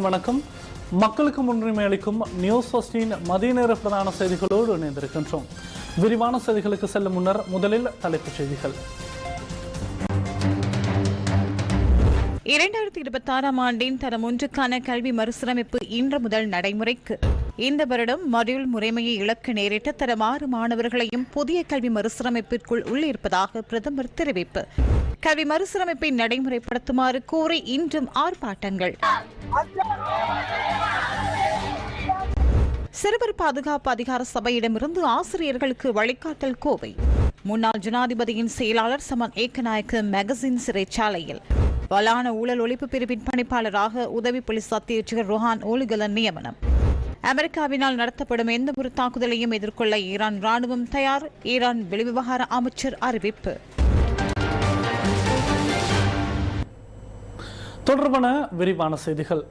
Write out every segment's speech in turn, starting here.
வணக்கம். மக்களுக்கு முன்னுரிமை அளிக்கும் நியூஸ் ஃபஸ்டின் மதிய நேர பிரதான செய்திகளோடு இணைந்திருக்கின்றோம். விரிவான செய்திகளுக்கு செல்லும் முன்னர் முதலில் தலைப்புச் செய்திகள். இரண்டாயிரத்தி இருபத்தி ஆறாம் ஆண்டின் தரம் ஒன்றுக்கான கல்வி மறுசீரமைப்பு இன்று முதல் நடைமுறைக்கு. இந்த வருடம் மடியுள் முறைமையை இழக்க நேரிட்ட தரம் ஆறு மாணவர்களையும் புதிய கல்வி மறுசீரமைப்பிற்குள் உள்ளிருப்பதாக பிரதமர் தெரிவிப்பு. கல்வி மறுசீரமைப்பை நடைமுறைப்படுத்துமாறு கோரி இன்றும் ஆர்ப்பாட்டங்கள். சிறுவர் பாதுகாப்பு அதிகார சபையிடமிருந்து ஆசிரியர்களுக்கு வழிகாட்டல் கோவை. முன்னாள் ஜனாதிபதியின் செயலாளர் சமன் ஏக்கநாயக்கு மேகசின் சிறைச்சாலையில். வலான ஊழல் ஒழிப்பு பிரிவின் பணிப்பாளராக உதவி போலீஸ் அத்தியட்சகர் ரொஹான் ஓலுகலன் நியமனம். அமெரிக்காவினால் நடத்தப்படும் எந்த ஒரு தாக்குதலையும் எதிர்கொள்ள ஈரான் ராணுவம் தயார். ஈரான் வெளிவிவகார அமைச்சர் அறிவிப்பு. தொடர்பான விரிவான செய்திகள்.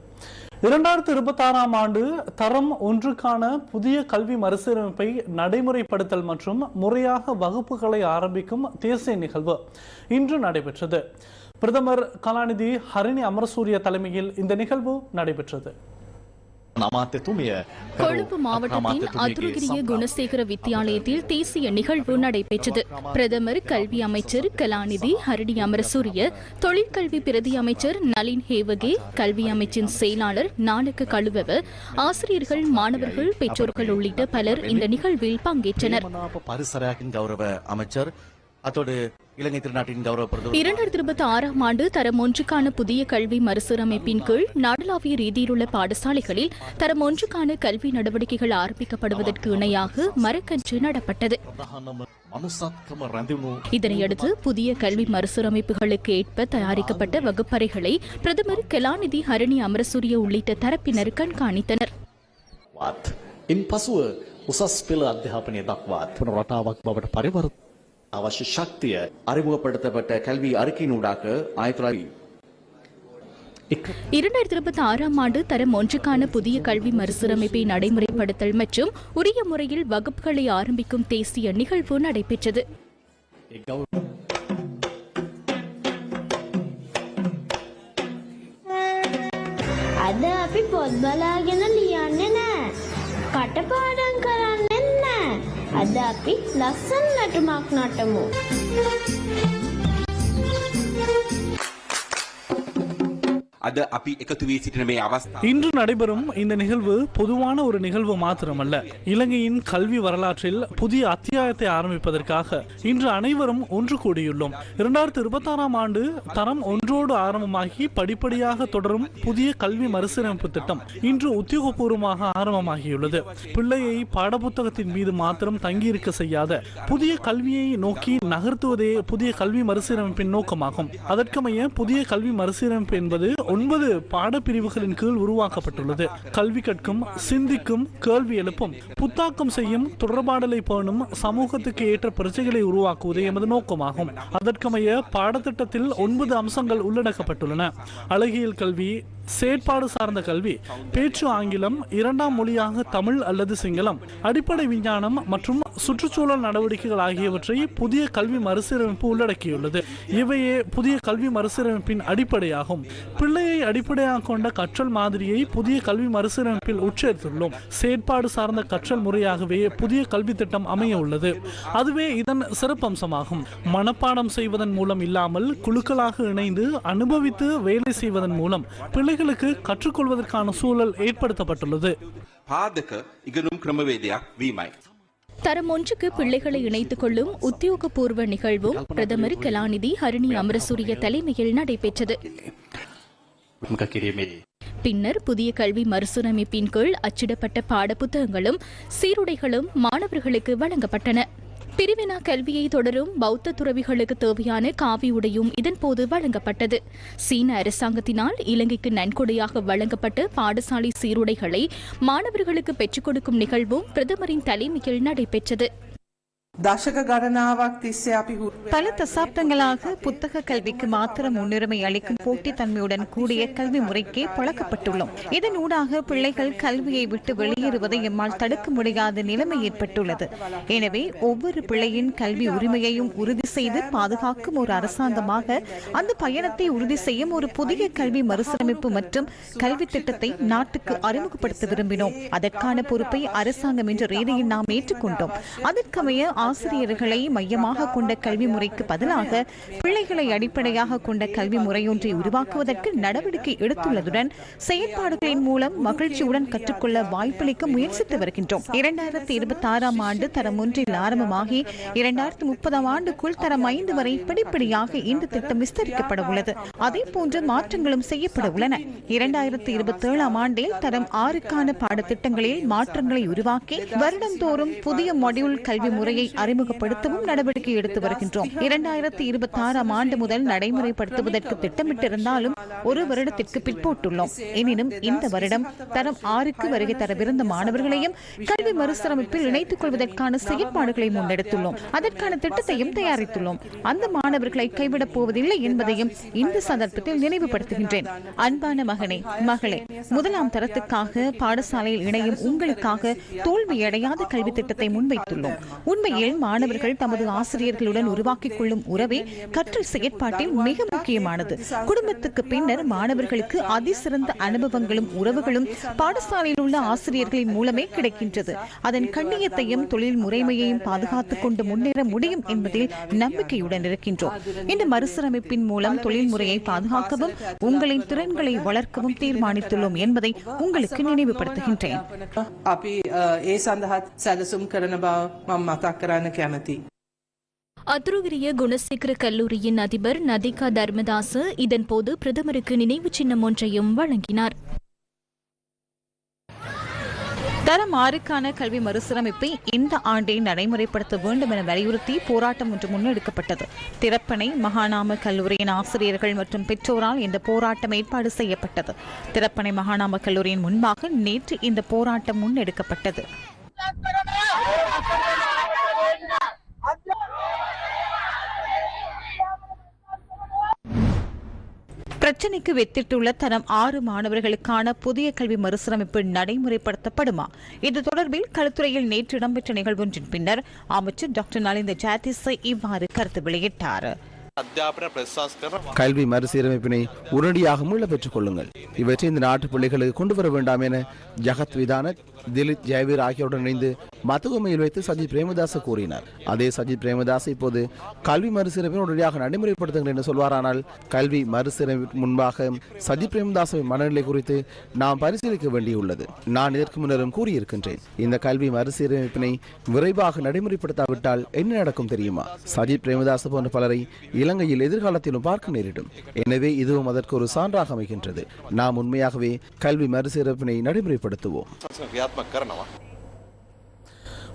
இரண்டாயிரத்தி இருபத்தி ஆறாம் ஆண்டு தரம் ஒன்றுக்கான புதிய கல்வி மறுசீரமைப்பை நடைமுறைப்படுத்தல் மற்றும் முறையாக வகுப்புகளை ஆரம்பிக்கும் தேசிய நிகழ்வு இன்று நடைபெற்றது. பிரதமர் கலாநிதி ஹரிணி அமரசூரிய தலைமையில் இந்த நிகழ்வு நடைபெற்றது. கொழும்பு மாவட்டத்தின் அதுருகிரிய குணசேகர வித்தியாலயத்தில் தேசிய நிகழ்வு நடைபெற்றது. பிரதமர் கல்வி அமைச்சர் கலாநிதி ஹரடி அமரசூரிய தொழிற்கல்வி பிரதி அமைச்சர் நளின் ஹேவகே கல்வி அமைச்சின் செயலாளர் நாளுக்கு கழுவவ ஆசிரியர்கள் மாணவர்கள் பெற்றோர்கள் உள்ளிட்ட பலர் இந்த நிகழ்வில் பங்கேற்றனர். அமைச்சர் அதோடு இலங்கை திருநாட்டின் கௌரவ பிரதமர் இரண்டாயிரத்தி இருபத்தி ஆறாம் ஆண்டு தரம் ஒன்றுக்கான புதிய கல்வி மறுசீரமைப்பின் கீழ் நாடளாவிய ரீதியிலுள்ள பாடசாலைகளில் தரம் ஒன்றுக்கான கல்வி நடவடிக்கைகள் ஆரம்பிக்கப்படுவதற்கு இணையாக மரக்கன்று நடப்பட்டது ප්‍රධානම මනුසත්කම රැඳවුණු இதனையடுத்து புதிய கல்வி மறுசீரமைப்புகளுக்கு ஏற்ப தயாரிக்கப்பட்ட வகுப்பறைகளை பிரதமர் கலாநிதி ஹரணி அமரசூரிய உள்ளிட்ட தரப்பினர் கண்காணித்தனர் වත්. ඉන් පසුව උසස් පෙළ අධ්‍යාපනය දක්වාත් පුන රටාවක් බවට පරිවර්ත අවශ්‍ය ශක්තිය அறிமுகப்படுத்தப்பட்ட கல்வி அறிக்கையினூடாக ஆயிரத்தி இரண்டாயிரத்தி இருபத்தி ஆறாம் ஆண்டு தரம் ஒன்றுக்கான புதிய கல்வி மறுசீரமைப்பை நடைமுறைப்படுத்தல் மற்றும் உரிய முறையில் வகுப்புகளை ஆரம்பிக்கும் தேசிய நிகழ்வு நடைபெற்றது අද අපි පොත් බලාගෙන ලියන්නේ නෑ. කටපාඩම් කරන්නෙත් නෑ. අද අපි ලස්සන් නැටුමක් නටමු. අද අපි එකතු වී සිටින මේ අවස්ථාව இன்று நடைபெறும் இந்த நிகழ்வு பொதுவான ஒரு நிகழ்வு மாத்திரமல்ல இலங்கையின் கல்வி வரலாற்றில் புதிய அத்தியாயத்தை ஆரம்பிப்பதற்காக இன்று அனைவரும் ஒன்று கூடியுள்ளோம் இரண்டாயிரத்தி இருபத்தாறாம் ஆண்டு தரம் ஒன்றோடு ஆரம்பமாகி படிப்படியாக தொடரும் புதிய கல்வி மறுசீரமைப்பு திட்டம் இன்று உத்தியோகபூர்வமாக ஆரம்பமாகியுள்ளது பிள்ளையை பாடப்புத்தகத்தின் மீது மாத்திரம் தங்கியிருக்க செய்யாத புதிய கல்வியை நோக்கி நகர்த்துவதே புதிய கல்வி மறுசீரமைப்பின் நோக்கமாகும் அதற்கமைய புதிய கல்வி மறுசீரமைப்பு என்பது ஒன்பது பாடப்பிரிவுகளின் கீழ் உருவாக்கப்பட்டுள்ளது. கல்வி கற்கும் சிந்திக்கும் கேள்வி எழுப்பும் புத்தாக்கம் செய்யும் தொடர்பாடலை பேணும் சமூகத்துக்கு ஏற்ற பிரச்சைகளை உருவாக்குவதே எமது நோக்கமாகும். அதற்கமைய பாடத்திட்டத்தில் ஒன்பது அம்சங்கள் உள்ளடக்கப்பட்டுள்ளன. அழகியல் கல்வி செயற்பாடு சார்ந்த கல்வி. பேச்சு ஆங்கிலம் இரண்டாம் மொழியாக தமிழ் அல்லது சிங்களம் அடிப்படை விஞ்ஞானம் மற்றும் சுற்றுச்சூழல் நடவடிக்கைகள் ஆகியவற்றை புதிய கல்வி மறுசீரமைப்பு உள்ளடக்கியுள்ளது. இவையே புதிய கல்வி மறுசீரமைப்பின் அடிப்படையாகும். பிள்ளையை அடிப்படையாக கொண்ட கற்றல் மாதிரியை புதிய கல்வி மறுசீரமைப்பில் உட்சேர்த்துள்ளோம். செயற்பாடு சார்ந்த கற்றல் முறையாகவே புதிய கல்வி திட்டம் அமைய உள்ளது. அதுவே இதன் சிறப்பம்சமாகும். மனப்பாடம் செய்வதன் மூலம் இல்லாமல் குழுக்களாக இணைந்து அனுபவித்து வேலை செய்வதன் மூலம் பிள்ளை பிள்ளைகளுக்கு கற்றுக்கொள்வதற்கான சூழல் ஏற்படுத்தப்பட்டுள்ளது. தரம் ஒன்றுக்கு பிள்ளைகளை இணைத்துக் கொள்ளும் உத்தியோகபூர்வ நிகழ்வும் பிரதமர் கலாநிதி ஹரிணி அமரசூரிய தலைமையில் நடைபெற்றது. பின்னர் புதிய கல்வி மறுசீரமைப்பின் கீழ் அச்சிடப்பட்ட பாடப்புத்தகங்களும் சீருடைகளும் மாணவர்களுக்கு வழங்கப்பட்டன. பிரிவினா கல்வியை தொடரும் பௌத்த துறவிகளுக்கு தேவையான காவி உடையும் இதன்போது வழங்கப்பட்டது. சீன அரசாங்கத்தினால் இலங்கைக்கு நன்கொடையாக வழங்கப்பட்ட பாடசாலை சீருடைகளை மாணவர்களுக்கு பெற்றுக் கொடுக்கும் நிகழ்வும் பிரதமரின் தலைமையில் நடைபெற்றது. දශක ගණනාවක් තිස්සේ අපි හුරු பல தசாப்தங்களாக புத்தக கல்விக்கு மாத்திரம் முன்னுரிமை அளிக்கும் போட்டித்தன்மையுடன் கூடிய கல்வி முறைக்கே பழக்கப்பட்டுள்ளோம் இதனூடாக பிள்ளைகள் கல்வியை விட்டு வெளியேறுவதை எம்மால் தடுக்க முடியாத நிலைமை ஏற்பட்டுள்ளது எனவே ஒவ்வொரு பிள்ளையின் கல்வி உரிமையையும் உறுதி செய்து பாதுகாக்கும் ஒரு அரசாங்கமாக அந்த பயணத்தை உறுதி செய்யும் ஒரு புதிய கல்வி மறுசீரமைப்பு மற்றும் கல்வி திட்டத்தை நாட்டுக்கு அறிமுகப்படுத்த விரும்பினோம் அதற்கான பொறுப்பை அரசாங்கம் என்ற ரீதியில் நாம் ஏற்றுக்கொண்டோம் அதற்கமைய ஆசிரியர்களை மையமாக கொண்ட கல்வி முறைக்கு பதிலாக பிள்ளைகளை அடிப்படையாக கொண்ட கல்வி முறையொன்றை உருவாக்குவதற்கு நடவடிக்கை எடுத்துள்ளதுடன் செயற்பாடுகளின் மூலம் மகிழ்ச்சியுடன் கற்றுக்கொள்ள வாய்ப்பளிக்க முயற்சித்து வருகின்றோம். இரண்டாயிரத்தி இருபத்தி ஆறாம் ஆண்டு தரம் ஒன்றில் ஆரம்பமாகி இரண்டாயிரத்தி முப்பதாம் ஆண்டுக்குள் தரம் ஐந்து வரை படிப்படியாக இந்த திட்டம் விஸ்தரிக்கப்பட உள்ளது அதே போன்று மாற்றங்களும் செய்யப்பட உள்ளன இரண்டாயிரத்தி இருபத்தி ஏழாம் ஆண்டில் தரம் ஆறுக்கான பாடத்திட்டங்களில் மாற்றங்களை உருவாக்கி வருடந்தோறும் புதிய மாடியூல் கல்வி முறையை அறிமுகப்படுத்தவும் நடவடிக்கை எடுத்து வருகின்றோம். இரண்டாயிரத்தி இருபத்தி ஆறாம் ஆண்டு முதல் நடைமுறைப்படுத்துவதற்கு திட்டமிட்டிருந்தாலும் ஒரு வருடத்திற்கு பிற்போட்டுள்ளோம். எனினும் இந்த வருடம் தரம் ஆறுக்கு வருகை தரவிருந்த மாணவர்களையும் கல்வி மறுசீரமைப்பில் இணைத்துக் கொள்வதற்கான செயற்பாடுகளை முன்னெடுத்துள்ளோம். அதற்கான திட்டத்தையும் தயாரித்துள்ளோம். அந்த மாணவர்களை கைவிடப் போவதில்லை என்பதையும் இந்த சந்தர்ப்பத்தில் நினைவுபடுத்துகின்றேன். அன்பான மகனே மகளே முதலாம் தரத்துக்காக பாடசாலையில் இணையும் உங்களுக்காக தோல்வியடையாத கல்வி திட்டத்தை முன்வைத்துள்ளோம். உண்மையில் பள்ளியில் மாணவர்கள் தமது ஆசிரியர்களுடன் உருவாக்கிக் கொள்ளும் உறவே கற்றல் செயற்பாட்டில் மிக முக்கியமானது. குடும்பத்துக்கு பின்னர் மாணவர்களுக்கு அதிசிறந்த அனுபவங்களும் உறவுகளும் பாடசாலையில் உள்ள ஆசிரியர்களின் மூலமே கிடைக்கின்றது. அதன் கண்ணியத்தையும் தொழில் முறைமையையும் பாதுகாத்துக் கொண்டு முன்னேற முடியும் என்பதில் நம்பிக்கையுடன் இருக்கின்றோம். இந்த மறுசீரமைப்பின் மூலம் தொழில்முறையை பாதுகாக்கவும் உங்களின் திறன்களை வளர்க்கவும் தீர்மானித்துள்ளோம் என்பதை உங்களுக்கு நினைவுபடுத்துகின்றேன். අපි අ, ඒ සඳහත් සැලසුම් කරන බව මම මතක් කරන්න කැමති. அத்ருகிரிய குணசேகர கல்லூரியின் அதிபர் நதிகா தர்மதாச இதன்போது பிரதமருக்கு நினைவு சின்னம் ஒன்றையும் வழங்கினார் தரம் ஆறுக்கான கல்வி மறுசீரமைப்பை இந்த ஆண்டே நடைமுறைப்படுத்த வேண்டும் என வலியுறுத்தி போராட்டம் ஒன்று முன்னெடுக்கப்பட்டது திறப்பனை மகாநாம கல்லூரியின் ஆசிரியர்கள் மற்றும் பெற்றோரால் இந்த போராட்டம் ஏற்பாடு செய்யப்பட்டது திறப்பனை மகாநாம கல்லூரியின் முன்பாக நேற்று இந்த போராட்டம் முன்னெடுக்கப்பட்டது பிரச்சினைக்கு வெத்திட்டுள்ள தரம் ஆறு மாணவர்களுக்கான புதிய கல்வி மறுசீரமைப்பு நடைமுறைப்படுத்தப்படுமா? இது தொடர்பில் கல்வித்துறையில் நேற்று இடம்பெற்ற நிகழ்வொன்றின் பின்னர் அமைச்சர் டாக்டர் நலிந்த ஜாதிச இவ்வாறு கருத்து வெளியிட்டார். கல்வி மறுசீரமைப்பினை உடனடியாக மீள பெற்றுக் கொள்ளுங்கள். இவற்றை இந்த நாட்டு பிள்ளைகளுக்கு கொண்டு வர வேண்டாம் என ஜகத் விதான திலித் ஜெயவீர் ஆகியோருடன் இணைந்து மத்துவமையில் வைத்து சஜித் பிரேமதாஸ் கூறினார். அதே சஜித் பிரேமதாஸ் இப்போது கல்வி மறுசீரமைப்பை உடனடியாக நடைமுறைப்படுத்துங்கள் என்று சொல்வாரானால் கல்வி மறுசீரமைப்பு முன்பாக சஜித் பிரேமதாசவின் மனநிலை குறித்து நாம் பரிசீலிக்க வேண்டியுள்ளது. நான் இதற்கு முன்னரும் கூறியிருக்கின்றேன். இந்த கல்வி மறுசீரமைப்பினை விரைவாக நடைமுறைப்படுத்தாவிட்டால் என்ன நடக்கும் தெரியுமா? சஜித் பிரேமதாஸ் போன்ற பலரை இலங்கையில் எதிர்காலத்திலும் பார்க்க நேரிடும். எனவே இதுவும் அதற்கு ஒரு சான்றாக அமைகின்றது. நாம் உண்மையாகவே கல்வி மறுசீரமைப்பினை நடைமுறைப்படுத்துவோம்.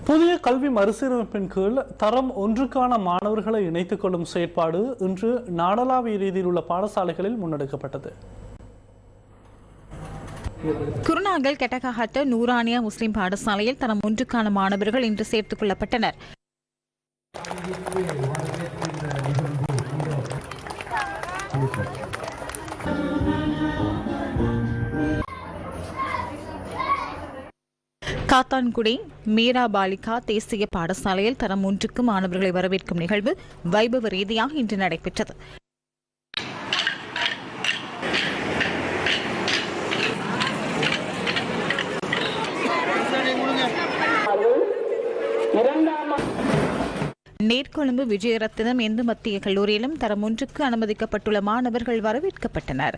புதிய கல்வி மறுசீரமைப்பின் கீழ் தரம் ஒன்றுக்கான மாணவர்களை இணைத்துக் கொள்ளும் செயற்பாடு இன்று நாடளாவிய ரீதியில் உள்ள பாடசாலைகளில் முன்னெடுக்கப்பட்டது. குருநாகல் கெட்டகஹட்ட நூரானியா முஸ்லிம் பாடசாலையில் தரம் ஒன்றுக்கான மாணவர்கள் இன்று சேர்த்துக் கொள்ளப்பட்டனர். காத்தான்குடி மீரா பாலிகா தேசிய பாடசாலையில் தரம் ஒன்றுக்கு மாணவர்களை வரவேற்கும் நிகழ்வு வைபவ ரீதியாக இன்று நடைபெற்றது. நேர்கொழும்பு விஜயரத்தினம் இந்து மத்திய கல்லூரியிலும் தரம் ஒன்றுக்கு அனுமதிக்கப்பட்டுள்ள மாணவர்கள் வரவேற்கப்பட்டனர்.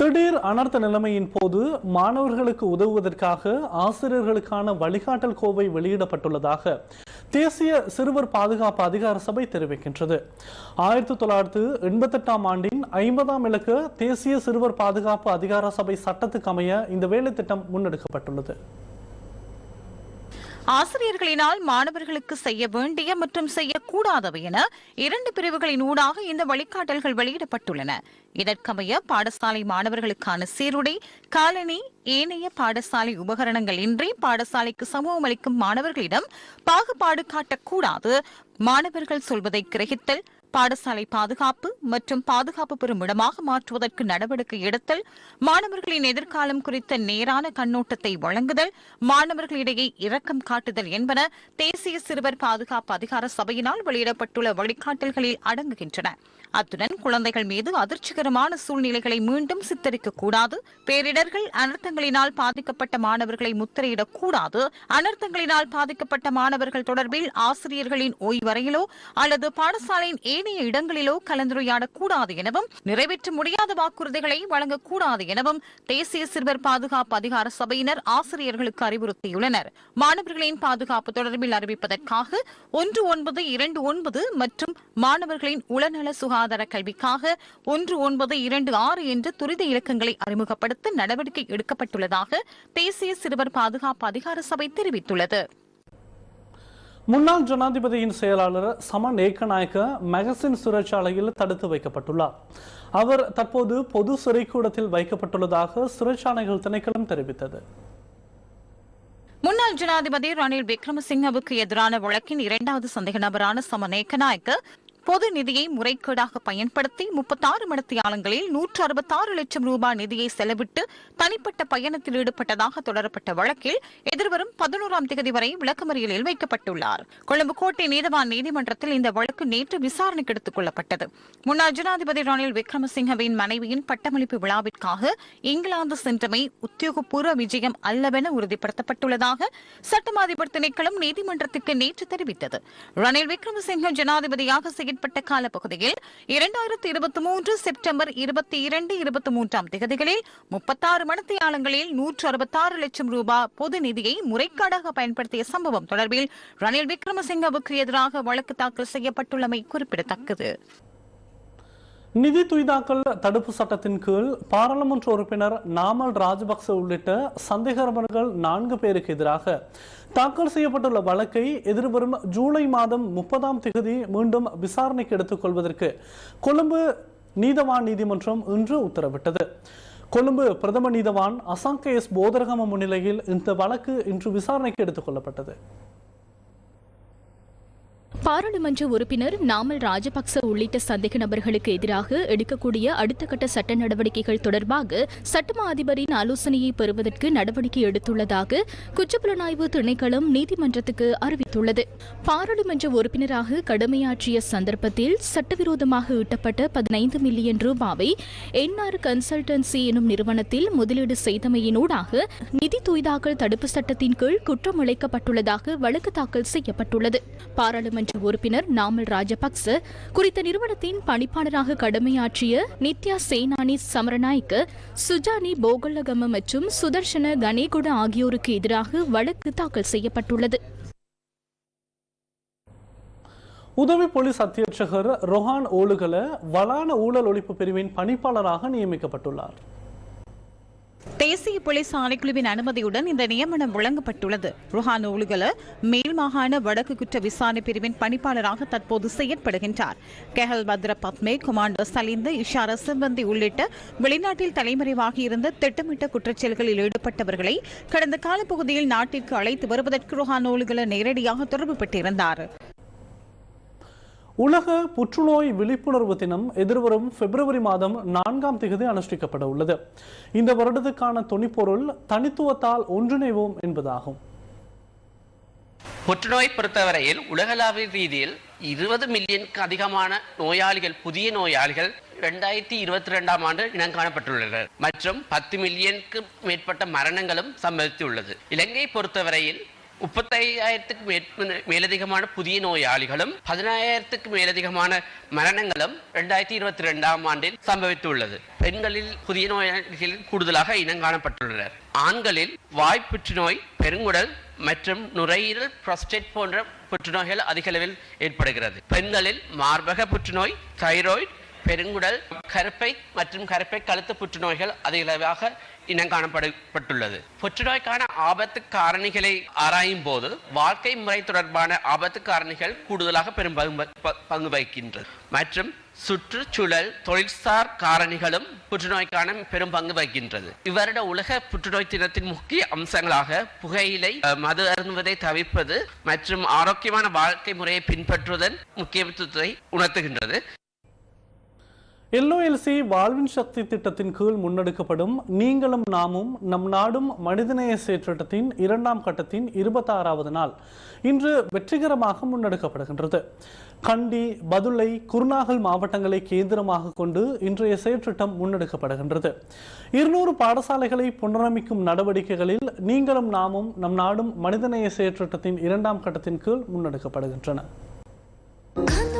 திடீர் அனர்த்த நிலைமையின் போது மாணவர்களுக்கு உதவுவதற்காக ஆசிரியர்களுக்கான வழிகாட்டல் கோவை வெளியிடப்பட்டுள்ளதாக தேசிய சிறுவர் பாதுகாப்பு அதிகார சபை தெரிவிக்கின்றது. ஆயிரத்தி தொள்ளாயிரத்து எண்பத்தெட்டாம் ஆண்டின் ஐம்பதாம் இலக்கு தேசிய சிறுவர் பாதுகாப்பு அதிகார சபை சட்டத்துக்கு அமைய இந்த வேலை திட்டம் முன்னெடுக்கப்பட்டுள்ளது. ஆசிரியர்களினால் மாணவர்களுக்கு செய்ய வேண்டிய மற்றும் செய்யக்கூடாதவை என இரண்டு பிரிவுகளின் ஊடாக இந்த வழிகாட்டல்கள் வெளியிடப்பட்டுள்ளன. இதற்கமைய பாடசாலை மாணவர்களுக்கான சீருடை காலனி ஏனைய பாடசாலை உபகரணங்கள் இன்றி பாடசாலைக்கு சமூகம் அளிக்கும் மாணவர்களிடம் பாகுபாடு காட்டக்கூடாது. மாணவர்கள் சொல்வதை கிரகித்தல் பாடசாலை பாதுகாப்பு மற்றும் பாதுகாப்பு பெறும் இடமாக மாற்றுவதற்கு நடவடிக்கை எடுத்தல் மாணவர்களின் எதிர்காலம் குறித்த நேரான கண்ணோட்டத்தை வழங்குதல் மாணவர்களிடையே இரக்கம் காட்டுதல் என்பன தேசிய சிறுவர் பாதுகாப்பு அதிகார சபையினால் வெளியிடப்பட்டுள்ள வழிகாட்டல்களில் அடங்குகின்றன. அத்துடன் குழந்தைகள் மீது அதிர்ச்சிகரமான சூழ்நிலைகளை மீண்டும் சித்தரிக்கக்கூடாது பேரிடர்கள் அனர்த்தங்களினால் பாதிக்கப்பட்ட மாணவர்களை முத்திரையிடக்கூடாது அனர்த்தங்களினால் பாதிக்கப்பட்ட மாணவர்கள் தொடர்பில் ஆசிரியர்களின் ஓய்வறையிலோ அல்லது பாடசாலையின் ஏனைய இடங்களிலோ கலந்துரையாடக் கூடாது எனவும் நிறைவேற்ற முடியாத வாக்குறுதிகளை வழங்கக்கூடாது எனவும் தேசிய சிறுவர் பாதுகாப்பு அதிகார சபையினர் ஆசிரியர்களுக்கு அறிவுறுத்தியுள்ளனர். மாணவர்களின் பாதுகாப்பு தொடர்பில் அறிவிப்பதற்காக ஒன்று ஒன்பது இரண்டு ஒன்பது மற்றும் மாணவர்களின் உளநல சுகாதார கல்விக்காக ஒன்று ஒன்பது இரண்டு ஆறு என்ற துரித இலக்கங்களை அறிமுகப்படுத்த நடவடிக்கை எடுக்கப்பட்டுள்ளதாக தேசிய சிறுவர் பாதுகாப்பு அதிகார சபை தெரிவித்துள்ளது. முன்னாள் ஜனாதிபதியின் செயலாளர் சமன் ஏக்கநாயக்க மெகசின் சிறைச்சாலையில் தடுத்து வைக்கப்பட்டுள்ளார். அவர் தற்போது பொது சிறைக்கூடத்தில் வைக்கப்பட்டுள்ளதாக சிறைச்சாலைகள் திணைக்களம் தெரிவித்தது. முன்னாள் ஜனாதிபதி ரணில் விக்ரமசிங்கவுக்கு எதிரான வழக்கின் இரண்டாவது சந்தேக நபரான சமன் ஏக்கநாயக்க பொது நிதியை முறைகேடாக பயன்படுத்தி முப்பத்தாறு மடத்தியாலங்களில் நூற்று அறுபத்தாறு லட்சம் ரூபாய் நிதியை செலவிட்டு தனிப்பட்ட பயணத்தில் ஈடுபட்டதாக தொடரப்பட்ட வழக்கில் எதிர்வரும் பதினோராம் தேதி வரை விளக்கமறியலில் வைக்கப்பட்டுள்ளார். கொழும்பு கோட்டை நீதவான் நீதிமன்றத்தில் இந்த வழக்கு நேற்று விசாரணைக்கு எடுத்துக் கொள்ளப்பட்டது. முன்னாள் ஜனாதிபதி ரணில் விக்ரமசிங்கவின் மனைவியின் பட்டமளிப்பு விழாவிற்காக இங்கிலாந்து சென்றமை உத்தியோகபூர்வ விஜயம் அல்லவென உறுதிப்படுத்தப்பட்டுள்ளதாக சட்டமா அதிபர் திணைக்களம் நீதிமன்றத்துக்கு நேற்று தெரிவித்தது. ரணில் விக்ரமசிங்க ஜனாதிபதியாக செயற்பட்ட காலப்பகுதியில் இரண்டாயிரத்தி இருபத்தி மூன்று செப்டம்பர் இருபத்தி இரண்டு இருபத்தி மூன்றாம் திகதிகளில் முப்பத்தாறு மணத்தியாலங்களில் நூற்று அறுபத்தாறு லட்சம் ரூபாய் பொது நிதியை முறைகேடாக பயன்படுத்திய சம்பவம் தொடர்பில் ரணில் விக்ரமசிங்கவுக்கு எதிராக வழக்கு தாக்கல் செய்யப்பட்டுள்ளமை குறிப்பிடத்தக்கது. நிதி துய்தாக்கல் தடுப்பு சட்டத்தின் கீழ் பாராளுமன்ற உறுப்பினர் நாமல் ராஜபக்ச உள்ளிட்ட சந்தேகநபர்கள் நான்கு பேருக்கு எதிராக தாக்கல் செய்யப்பட்டுள்ள வழக்கை எதிர்வரும் ஜூலை மாதம் முப்பதாம் தேதி மீண்டும் விசாரணைக்கு எடுத்துக் கொள்வதற்கு கொழும்பு நீதவான் நீதிமன்றம் இன்று உத்தரவிட்டது. கொழும்பு பிரதம நீதவான் அசாங்க எஸ் போதரகம முன்னிலையில் இந்த வழக்கு இன்று விசாரணைக்கு எடுத்துக் கொள்ளப்பட்டது பாராளுமன்ற உறுப்பினர் நாமல் ராஜபக்ச உள்ளிட்ட சந்தேக நபர்களுக்கு எதிராக எடுக்கக்கூடிய அடுத்த கட்ட சட்ட நடவடிக்கைகள் தொடர்பாக சட்டமா அதிபரின் ஆலோசனையை பெறுவதற்கு நடவடிக்கை எடுத்துள்ளதாக குற்றப்புலனாய்வு திணைக்களம் நீதிமன்றத்துக்கு அறிவித்துள்ளது. பாராளுமன்ற உறுப்பினராக கடமையாற்றிய சந்தர்ப்பத்தில் சட்டவிரோதமாக ஈட்டப்பட்ட பதினைந்து மில்லியன் ரூபாவை என்ஆர் கன்சல்டன்சி எனும் நிறுவனத்தில் முதலீடு செய்தமையினூடாக நிதி தூய்தாக்கல் தடுப்பு சட்டத்தின் கீழ் குற்றம் இழைக்கப்பட்டுள்ளதாக வழக்கு தாக்கல் செய்யப்பட்டுள்ளது. பாராளுமன்ற உறுப்பினர் நாமல் ராஜபக்ச குறித்த நிறுவனத்தின் பணிப்பாளராக கடமையாற்றிய நித்யா சேனானி சமரநாயக்க சுஜானி போகல்லகம மற்றும் சுதர்ஷன கணேகுட ஆகியோருக்கு எதிராக வழக்கு தாக்கல் செய்யப்பட்டுள்ளது. உதவி போலீஸ் அத்தியட்சகர் ரொஹான் ஓலுகல வளான ஊழல் ஒழிப்பு பிரிவின் பணிப்பாளராக நியமிக்கப்பட்டுள்ளார். தேசிய போலீஸ் ஆணைக்குழுவின் அனுமதியுடன் இந்த நியமனம் வழங்கப்பட்டுள்ளது. ருஹான் ஒழுகல மேல் மாகாண வடக்கு குற்ற விசாரணை பிரிவின் பணிப்பாளராக தற்போது செயற்படுகின்றார். கெஹல் பத்ர பத்மே கொமாண்டர் சலிந்த இஷார சிம்பந்தி உள்ளிட்ட வெளிநாட்டில் தலைமறைவாகி இருந்த திட்டமிட்ட குற்றச்செயல்களில் ஈடுபட்டவர்களை கடந்த காலப்பகுதியில் நாட்டிற்கு அழைத்து வருவதற்கு ருஹான் ஒழுகல நேரடியாக தொடர்பு பெற்றிருந்தார். உலக புற்றுநோய் விழிப்புணர்வு தினம் எதிர்வரும் பிப்ரவரி மாதம் நான்காம் திகதி அனுஷ்டிக்கப்பட உள்ளது. இந்த வருடத்துக்கான துணிப்பொருள் தனித்துவத்தால் ஒன்றிணைவோம் என்பதாகும். புற்றுநோய் பொறுத்தவரையில் உலகளாவிய ரீதியில் இருபது மில்லியனுக்கு அதிகமான நோயாளிகள் புதிய நோயாளிகள் இரண்டாயிரத்தி இருபத்தி ரெண்டாம் ஆண்டு இனம் காணப்பட்டுள்ளனர். மற்றும் பத்து மில்லியனுக்கு மேற்பட்ட மரணங்களும் சம்பவித்துள்ளது. இலங்கை பொறுத்தவரையில் முப்பத்தையாயிரத்துக்கு மேலதிகமான புதிய நோயாளிகளும் பதினாயிரத்துக்கு மேலதிகமான மரணங்களும் இரண்டாயிரத்தி இருபத்தி ரெண்டாம் ஆண்டில் சம்பவித்துள்ளது. பெண்களில் புதிய நோயாளிகள் கூடுதலாக இனம் காணப்பட்டுள்ளனர். ஆண்களில் வாய் புற்றுநோய் பெருங்குடல் மற்றும் நுரையீரல் புரோஸ்டேட் போன்ற புற்றுநோய்கள் அதிக அளவில் ஏற்படுகிறது. பெண்களில் மார்பக புற்றுநோய் தைராய்டு பெருங்குடல் கருப்பை மற்றும் கருப்பை கழுத்து புற்றுநோய்கள் அதிகளவாக இனம் காணப்படப்பட்டுள்ளது புற்றுநோய்க்கான ஆபத்து காரணிகளை ஆராயும் போது வாழ்க்கை முறை தொடர்பான ஆபத்து காரணிகள் கூடுதலாக பெரும் பங்கு வகிக்கின்றது. மற்றும் சுற்றுச்சூழல் தொழில்சார் காரணிகளும் புற்றுநோய்க்கான பெரும் பங்கு வகிக்கின்றது. இவருட உலக புற்றுநோய் தினத்தின் முக்கிய அம்சங்களாக புகையிலை அஹ், மது அருந்துவதை தவிர்ப்பது மற்றும் ஆரோக்கியமான வாழ்க்கை முறையை பின்பற்றுவதன் முக்கியத்துவத்தை உணர்த்துகின்றது. எல்ஓஎல்சி வாழ்வின் சக்தி திட்டத்தின் கீழ் முன்னெடுக்கப்படும் நீங்களும் நாமும் நம் நாடும் மனிதநேய செயற்றிட்டத்தின் இரண்டாம் கட்டத்தின் இருபத்தாறாவது நாள் இன்று வெற்றிகரமாக முன்னெடுக்கப்படுகின்றது. கண்டி பதுளை குருநாகல் மாவட்டங்களை கேந்திரமாக கொண்டு இன்றைய செயற்றிட்டம் முன்னெடுக்கப்படுகின்றது. இருநூறு பாடசாலைகளை புனரமைக்கும் நடவடிக்கைகளில் நீங்களும் நாமும் நம் நாடும் மனிதநேய செயற்றிட்டத்தின் இரண்டாம் கட்டத்தின் கீழ் முன்னெடுக்கப்படுகின்றன.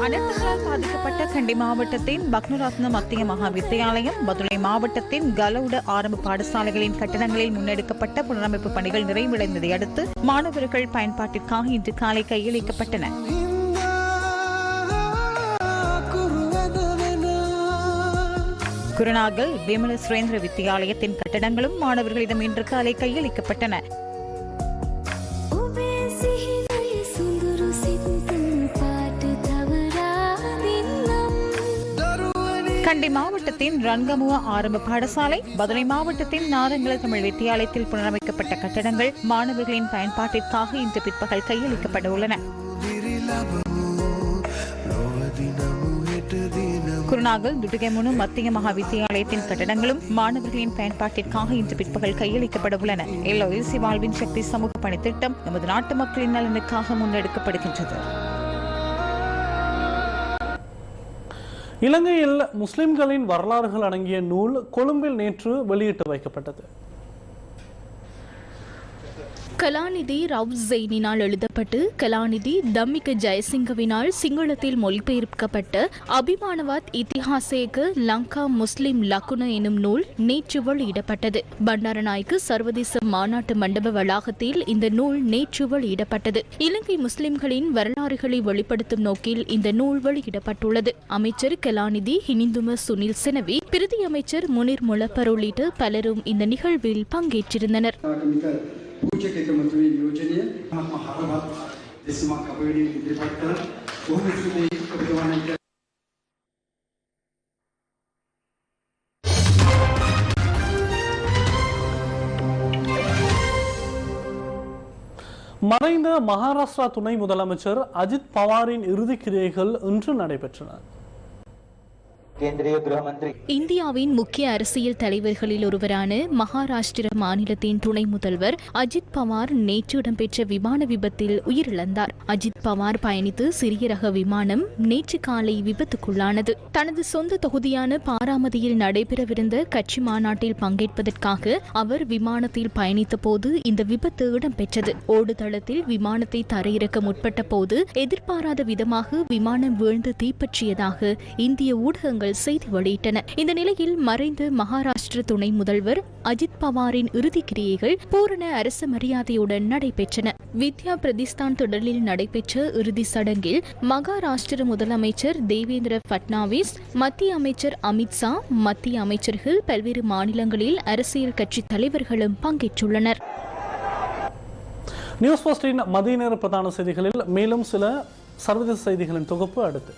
அனைத்துகளால் பாதிக்கப்பட்ட கண்டி மாவட்டத்தின் பக்னுரத்ன மத்திய மகா வித்தியாலயம் பதுளை மாவட்டத்தின் கலவுட ஆரம்ப பாடசாலைகளின் கட்டடங்களில் முன்னெடுக்கப்பட்ட புனரமைப்பு பணிகள் நிறைவடைந்ததை அடுத்து மாணவர்கள் பயன்பாட்டிற்காக இன்று காலை கையளிக்கப்பட்டன. குருநாகல் விமல சுரேந்திர வித்தியாலயத்தின் கட்டடங்களும் மாணவர்களிடம் இன்று காலை கையளிக்கப்பட்டன. கண்டி மாவட்டத்தின் ரன்கமுவ ஆரம்ப பாடசாலை பதுளை மாவட்டத்தின் நாரங்கல தமிழ் வித்தியாலயத்தில் புனரமைக்கப்பட்ட கட்டடங்கள் மாணவர்களின் பயன்பாட்டிற்காக இன்று பிற்பகல் கையளிக்கப்பட உள்ளன. குருநாகல் துடுகைமுனு மத்திய மகா வித்தியாலயத்தின் கட்டடங்களும் மாணவர்களின் பயன்பாட்டிற்காக இன்று பிற்பகல் கையளிக்கப்பட உள்ளன. எல்ஓஎல்சி வாழ்வின் சக்தி சமூக பணித்திட்டம் நமது நாட்டு மக்களின் நலனுக்காக முன்னெடுக்கப்படுகின்றது. இலங்கையில் முஸ்லிம்களின் வரலாறுகள் அடங்கிய நூல் கொழும்பில் நேற்று வெளியிட்டு வைக்கப்பட்டது. கலாநிதி ரவ் ஜெயினினால் எழுதப்பட்டு கலாநிதி தம்மிக ஜெயசிங்கவினால் சிங்களத்தில் மொழிபெயர்க்கப்பட்ட அபிமானவாத் இத்திஹாசேக லங்கா முஸ்லிம் லக்குன எனும் நூல் நேற்று வெளியிடப்பட்டது பண்டாரநாயக்கு சர்வதேச மாநாட்டு மண்டப வளாகத்தில் இந்த நூல் நேற்று வெளியிடப்பட்டது இலங்கை முஸ்லிம்களின் வரலாறுகளை வெளிப்படுத்தும் நோக்கில் இந்த நூல் வெளியிடப்பட்டுள்ளது அமைச்சர் கலாநிதி ஹினிந்தும சுனில் செனவி பிரதி அமைச்சர் முனிர் முளப்பர் உள்ளிட்ட பலரும் இந்த நிகழ்வில் பங்கேற்றிருந்தனர். Buca Kekematui ಯೋಜನೆಯ ನಮ್ಮ ಹರಭ ದೆಸಮ ಕಬಡಿ ವಿಭಕ್ತ ಒಂದು ಕವಿವಾಣಿಕ மறைந்த மகாராஷ்டிரா துணை முதலமைச்சர் அஜித் பவாரின் இறுதிக் கிரியைகள் இன்று நடைபெற்றன. இந்தியாவின் முக்கிய அரசியல் தலைவர்களில் ஒருவரான மகாராஷ்டிர மாநிலத்தின் துணை முதல்வர் அஜித் பவார் நேற்று இடம்பெற்ற விமான விபத்தில் உயிரிழந்தார். அஜித் பவார் பயணித்து சிறிய ரக விமானம் நேற்று காலை விபத்துக்குள்ளானது. தனது சொந்த தொகுதியான பாராமதியில் நடைபெறவிருந்த கட்சி மாநாட்டில் பங்கேற்பதற்காக அவர் விமானத்தில் பயணித்த போது இந்த விபத்து இடம்பெற்றது. ஓடுதளத்தில் விமானத்தை தரையிறக்க முற்பட்ட போது எதிர்பாராத விதமாக விமானம் வீழ்ந்து தீப்பற்றியதாக இந்திய ஊடகங்கள் செய்தி வெளியிட்டன. இந்த நிலையில் மறைந்த மகாராஷ்டிர துணை முதல்வர் அஜித் பவாரின் இறுதி கிரியைகள் பூரண அரசு மரியாதையுடன் நடைபெற்றன. வித்யா பிரதிஸ்தான் தொடரில் நடைபெற்ற இறுதி சடங்கில் மகாராஷ்டிர முதலமைச்சர் தேவேந்திர பட்னாவிஸ் மத்திய அமைச்சர் அமித்ஷா மத்திய அமைச்சர்கள் பல்வேறு மாநிலங்களில் அரசியல் கட்சி தலைவர்களும் பங்கேற்றுள்ளனர். நியூஸ் போஸ்டின் மதிய நேர பிரதான செய்திகளில் மேலும் சில சர்வதேச செய்திகளின் தொகுப்பு அடுத்து.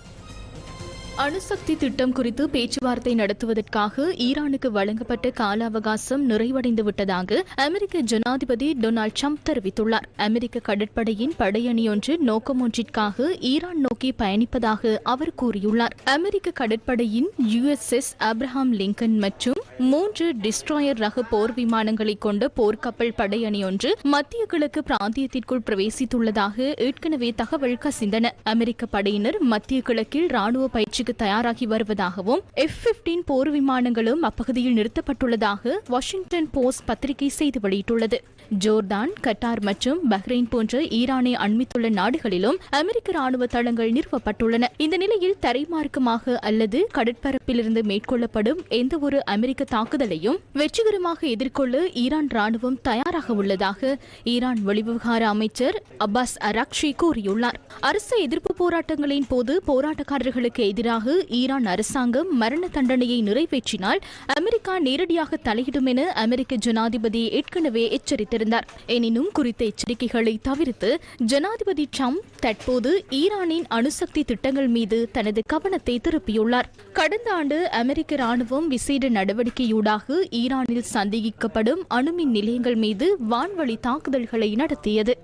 அணுசக்தி திட்டம் குறித்து பேச்சுவார்த்தை நடத்துவதற்காக ஈரானுக்கு வழங்கப்பட்ட கால அவகாசம் நிறைவடைந்து விட்டதாக அமெரிக்க ஜனாதிபதி டொனால்ட் ட்ரம்ப் தெரிவித்துள்ளார். அமெரிக்க கடற்படையின் படையணியொன்று நோக்கமொன்றிற்காக ஈரான் நோக்கி பயணிப்பதாக அவர் கூறியுள்ளார். அமெரிக்க கடற்படையின் யுஎஸ்எஸ் அப்ரஹாம் லிங்கன் மற்றும் மூன்று டிஸ்ட்ராயர் ரக போர் விமானங்களை கொண்ட போர்க்கப்பல் படையணியொன்று மத்திய கிழக்கு பிராந்தியத்திற்குள் பிரவேசித்துள்ளதாக ஏற்கனவே தகவல் கசிந்தன. அமெரிக்க படையினர் மத்திய கிழக்கில் ராணுவ பயிற்சிக்கு தயாராகி வருவதாகவும் எஃப் பிப்டீன் போர் விமானங்களும் அப்பகுதியில் நிறுத்தப்பட்டுள்ளதாக வாஷிங்டன் போஸ்ட் பத்திரிகை செய்தி வெளியிட்டுள்ளது. ஜோர்தான் கட்டார் மற்றும் பஹ்ரைன் போன்ற ஈரானை அண்மித்துள்ள நாடுகளிலும் அமெரிக்க ராணுவ தளங்கள் நிறுவப்பட்டுள்ளன. இந்த நிலையில் தரைமார்க்கமாக அல்லது கடற்பரப்பிலிருந்து மேற்கொள்ளப்படும் எந்த ஒரு அமெரிக்க தாக்குதலையும் வெற்றிகரமாக எதிர்கொள்ள ஈரான் ராணுவம் தயாராக உள்ளதாக ஈரான் வெளிவிவகார அமைச்சர் அப்பாஸ் அராக்ஷி கூறியுள்ளார். அரசு எதிர்ப்பு போராட்டங்களின் போது போராட்டக்காரர்களுக்கு எதிராக ஈரான் அரசாங்கம் மரண தண்டனையை நிறைவேற்றினால் அமெரிக்கா நேரடியாக தலையிடும் என அமெரிக்க ஜனாதிபதி ஏற்கனவே எச்சரித்திருந்தார். எனினும் குறித்த எச்சரிக்கைகளை தவிர்த்து ஜனாதிபதி ட்ரம்ப் தற்போது ஈரானின் அணுசக்தி திட்டங்கள் மீது தனது கவனத்தை திருப்பியுள்ளார். கடந்த ஆண்டு அமெரிக்க ராணுவம் விசேட நடவடிக்கையூடாக ஈரானில் சந்தேகிக்கப்படும் அணுமின் நிலையங்கள் மீது வான்வழி தாக்குதல்களை நடத்தியது.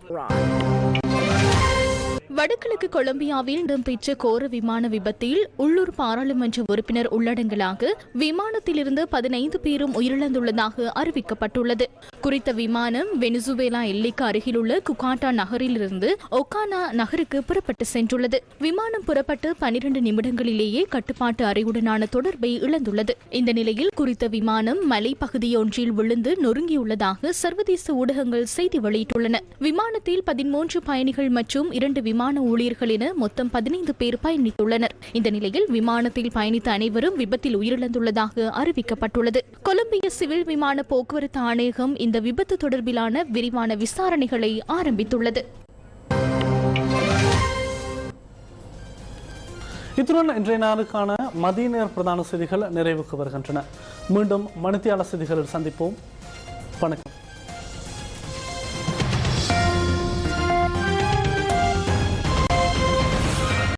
வடகிழக்கு கொலம்பியாவில் இடம்பெற்ற கோர விமான விபத்தில் உள்ளூர் பாராளுமன்ற உறுப்பினர் உள்ளடங்கலாக விமானத்திலிருந்து பதினைந்து பேரும் உயிரிழந்துள்ளதாக அறிவிக்கப்பட்டுள்ளது. குறித்த விமானம் வெனிசுவேலா எல்லைக்கு அருகிலுள்ள குகாட்டா நகரிலிருந்து ஒகானா நகருக்கு புறப்பட்டு சென்றுள்ளது. விமானம் புறப்பட்டு பனிரெண்டு நிமிடங்களிலேயே கட்டுப்பாட்டு அறையுடனான தொடர்பை இழந்துள்ளது. இந்த நிலையில் குறித்த விமானம் மலைப்பகுதியொன்றில் விழுந்து நொறுங்கியுள்ளதாக சர்வதேச ஊடகங்கள் செய்தி வெளியிட்டுள்ளன. விமானத்தில் பதிமூன்று பயணிகள் மற்றும் இரண்டு விமான ஊழியர்கள் என மொத்தம் பதினைந்து பேர் பயணித்துள்ளனர். இந்த நிலையில் விமானத்தில் பயணித்த அனைவரும் விபத்தில் உயிரிழந்துள்ளதாக அறிவிக்கப்பட்டுள்ளது. கொலம்பிய சிவில் விமான போக்குவரத்து ஆணையகம் இந்த விபத்து தொடர்பிலான விரிவான விசாரணைகளை ஆரம்பித்துள்ளது. இத்துடன் இன்றைய நாளுக்கான மதிய நேர பிரதான செய்திகள் நிறைவுக்கு வருகின்றன. மீண்டும் மணித்தியால செய்திகளில் சந்திப்போம். வணக்கம்.